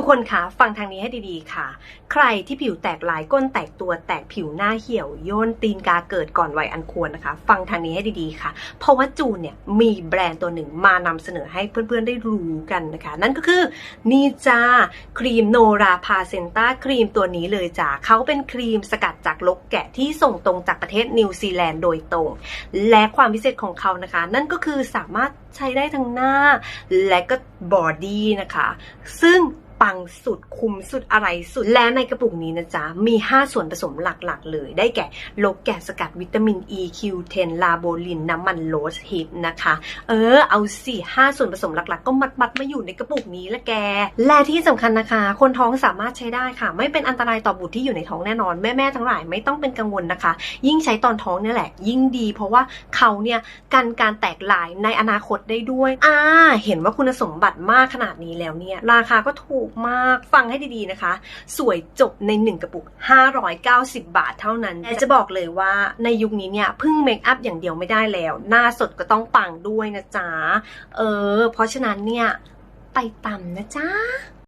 ทุกคนคะฟังทางนี้ให้ดีๆค่ะ ใครที่ผิวแตกลายก้นแตกตัวแตกผิวหน้าเหี่ยวย่นตีนกาเกิดก่อนวัยอันควรนะคะ ฟังทางนี้ให้ดีๆค่ะ เพราะว่าจูนเนี่ยมีแบรนด์ตัวหนึ่งมานำเสนอให้เพื่อนๆได้รู้กันนะคะ นั่นก็คือนี่จ้าครีมโนราพาเซนต้าครีมตัวนี้เลยจ้าเขาเป็นครีมสกัดจากลกแกะที่ส่งตรงจากประเทศนิวซีแลนด์โดยตรง และความพิเศษของเขานะคะ นั่นก็คือสามารถใช้ได้ทั้งหน้า และก็บอดี้นะคะ ซึ่ง ปังสุดคุ้มสุดอะไรสุด และในกระปุกนี้นะจ๊ะ มี 5 ส่วนผสมหลักๆ เลย ได้แก่โลแกะสกัดวิตามิน E Q10 ลาโบลิน น้ำมันโรสฮิปนะคะ เออ เอาสิ5ส่วนผสมหลักๆ ก็มัดๆมาอยู่ในกระปุกนี้ละแก และที่สำคัญนะคะ คนท้องสามารถใช้ได้ค่ะ ไม่เป็นอันตรายต่อบุตรที่อยู่ในท้องแน่นอน แม่ๆทั้งหลายไม่ต้องเป็นกังวลนะคะ ยิ่งใช้ตอนท้องเนี่ยแหละ ยิ่งดี เพราะว่าเขาเนี่ยกันการแตกลายในอนาคตได้ด้วย อ่า เห็นว่าคุณสมบัติมากขนาดนี้แล้วเนี่ย ราคาก็ถูกมาก ฟังให้ดีๆนะคะ สวยจบใน 1 กระปุก 590 บาทเท่านั้นแต่จะบอกเลยว่าในยุคนี้เนี่ยพึ่งเมคอัพอย่างเดียวไม่ได้แล้ว หน้าสดก็ต้องปังด้วยนะจ๊ะ เออ เพราะฉะนั้นเนี่ย ไปตำนะจ๊ะ